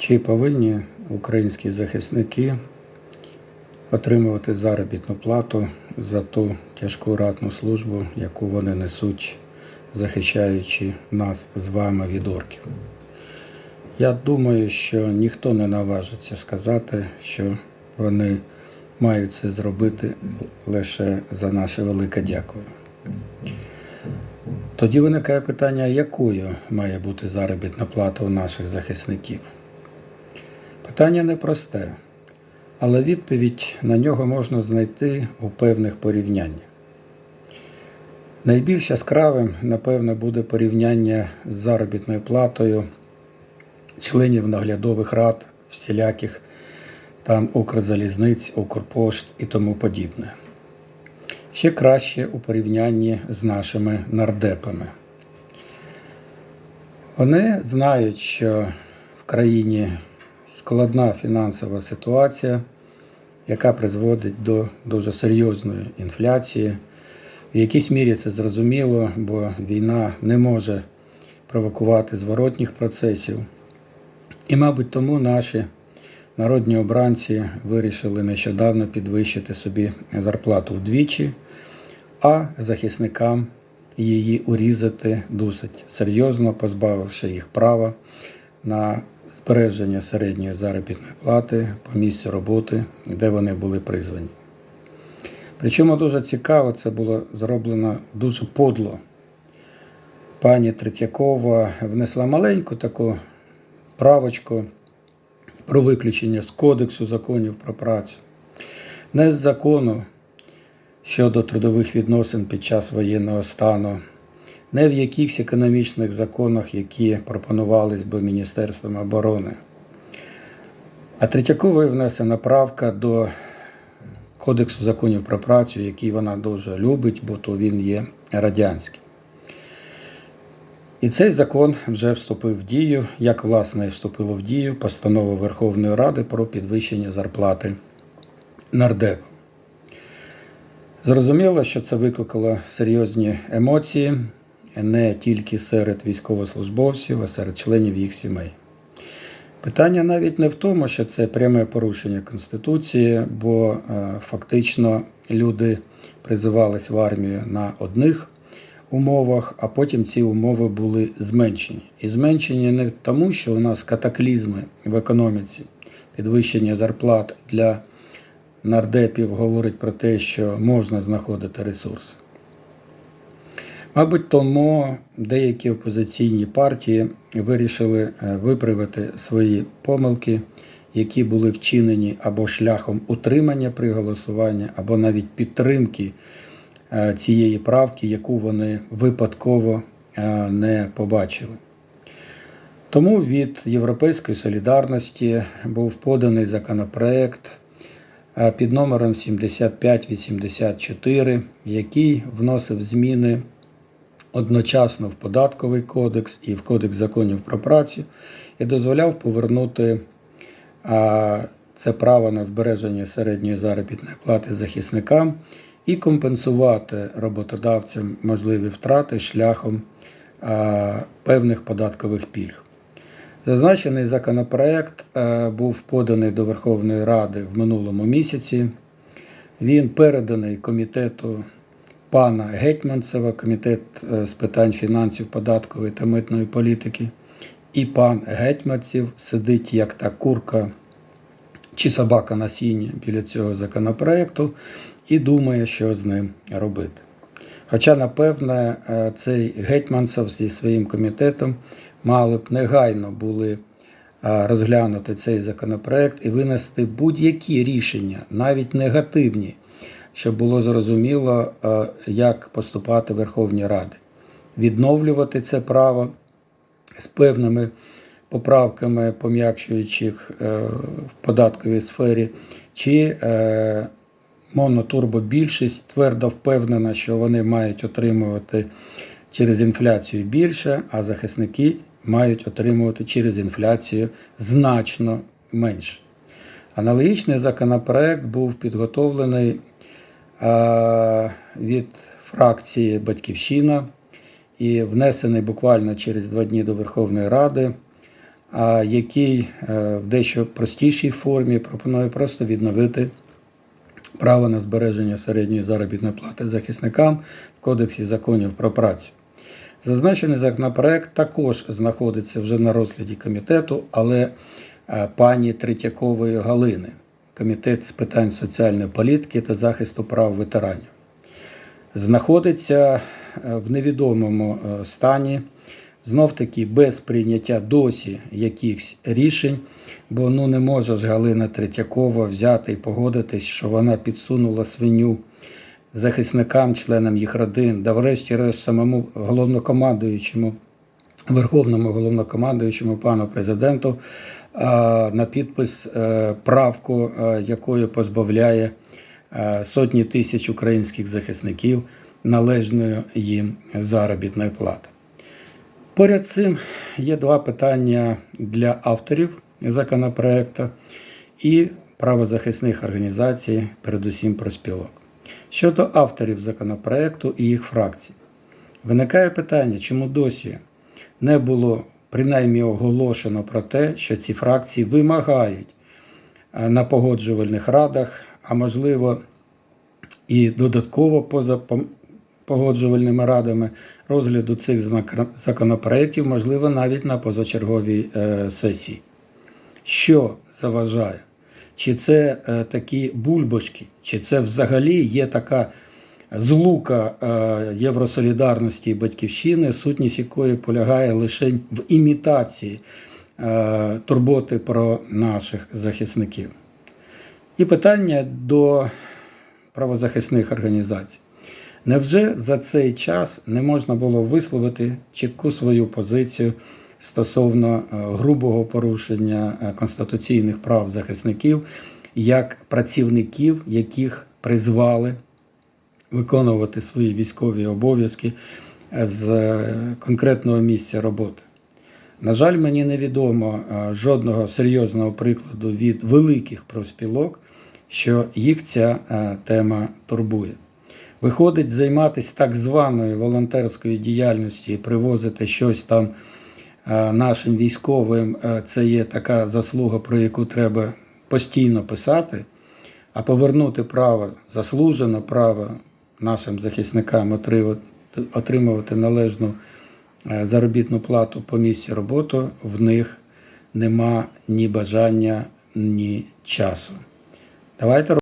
Чи повинні українські захисники отримувати заробітну плату за ту тяжку ратну службу, яку вони несуть, захищаючи нас з вами від орків? Я думаю, що ніхто не наважиться сказати, що вони мають це зробити лише за наше велике дякую. Тоді виникає питання, якою має бути заробітна плата у наших захисників? Питання непросте, але відповідь на нього можна знайти у певних порівняннях. Найбільш яскравим, напевно, буде порівняння з заробітною платою членів наглядових рад, всіляких там Укрзалізниць, Укрпошт і тому подібне. Ще краще у порівнянні з нашими нардепами. Вони знають, що в країні складна фінансова ситуація, яка призводить до дуже серйозної інфляції. В якійсь мірі це зрозуміло, бо війна не може провокувати зворотніх процесів. І, мабуть, тому наші народні обранці вирішили нещодавно підвищити собі зарплату вдвічі, а захисникам її урізати досить серйозно, позбавивши їх права на збереження середньої заробітної плати по місцю роботи, де вони були призвані. Причому дуже цікаво, це було зроблено дуже подло. Пані Третьякова внесла маленьку таку правочку про виключення з Кодексу законів про працю, не з закону щодо трудових відносин під час воєнного стану, не в якихось економічних законах, які пропонувались би Міністерством оборони. А Третьяковою внесена правка до Кодексу законів про працю, який вона дуже любить, бо то він є радянський. І цей закон вже вступив в дію, як власне вступило в дію постанова Верховної Ради про підвищення зарплати нардепам. Зрозуміло, що це викликало серйозні емоції не тільки серед військовослужбовців, а серед членів їх сімей. Питання навіть не в тому, що це пряме порушення Конституції, бо е, фактично люди призивались в армію на одних умовах, а потім ці умови були зменшені. І зменшені не тому, що у нас катаклізми в економіці, підвищення зарплат для нардепів говорить про те, що можна знаходити ресурси. Мабуть, тому деякі опозиційні партії вирішили е, виправити свої помилки, які були вчинені або шляхом утримання при голосуванні, або навіть підтримки е, цієї правки, яку вони випадково е, не побачили. Тому від Європейської солідарності був поданий законопроект під номером 7584, який вносив зміни одночасно в податковий кодекс і в Кодекс законів про працю і дозволяв повернути це право на збереження середньої заробітної плати захисникам і компенсувати роботодавцям можливі втрати шляхом певних податкових пільг. Зазначений законопроект був поданий до Верховної Ради в минулому місяці. Він переданий комітету пана Гетьманцева, комітет е, з питань фінансів, податкової та митної політики. І пан Гетьманцев сидить як та курка чи собака на сіні біля цього законопроекту і думає, що з ним робити. Хоча, напевне, е, цей Гетьманцев зі своїм комітетом мали б негайно були е, розглянути цей законопроект і винести будь-які рішення, навіть негативні, щоб було зрозуміло, е, як поступати Верховній Ради. Відновлювати це право з певними поправками, пом'якшуючих е, в податковій сфері, чи е, монотурбобільшість твердо впевнена, що вони мають отримувати через інфляцію більше, а захисники мають отримувати через інфляцію значно менше. Аналогічний законопроект був підготовлений від фракції Батьківщина і внесений буквально через два дні до Верховної Ради який е, в дещо простішій формі пропонує просто відновити право на збереження середньої заробітної плати захисникам в Кодексі законів про працю. Зазначений законопроект також знаходиться вже на розгляді комітету, але е, пані Третьякової Галини, Комітет з питань соціальної політики та захисту прав ветеранів, знаходиться е, в невідомому е, стані, знов таки без прийняття досі якихось рішень, бо ну не може ж Галина Третьякова взяти і погодитись, що вона підсунула свиню захисникам, членам їх родин, да врешті-решт самому головнокомандуючому, верховному головнокомандуючому пану президенту на підпис е, правку, е, якою позбавляє е, сотні тисяч українських захисників належної їм заробітної плати. Поряд з цим є два питання для авторів законопроекту і правозахисних організацій, передусім проспілок. Щодо авторів законопроекту і їх фракцій, виникає питання, чому досі не було принаймні оголошено про те, що ці фракції вимагають е, на погоджувальних радах, а можливо і додатково поза погоджувальними радами розгляду цих законопроєктів, можливо, навіть на позачерговій е, сесії. Що заважає? Чи це е, такі бульбашки, чи це взагалі є така злука е, Євросолідарності і батьківщини, сутність якої полягає лише в імітації е, турботи про наших захисників? І питання до правозахисних організацій. Невже за цей час не можна було висловити чітку свою позицію стосовно е, грубого порушення конституційних прав захисників як працівників, яких призвали виконувати свої військові обов'язки е, з е, конкретного місця роботи? На жаль, мені невідомо е, жодного серйозного прикладу від великих профспілок, що їх ця тема турбує. Виходить, займатися так званою волонтерською діяльністю і привозити щось там нашим військовим, це є така заслуга, про яку треба постійно писати, а повернути право, заслужене право нашим захисникам отримувати, належну е, заробітну плату по місці роботи, в них нема ні бажання, ні часу. Давайте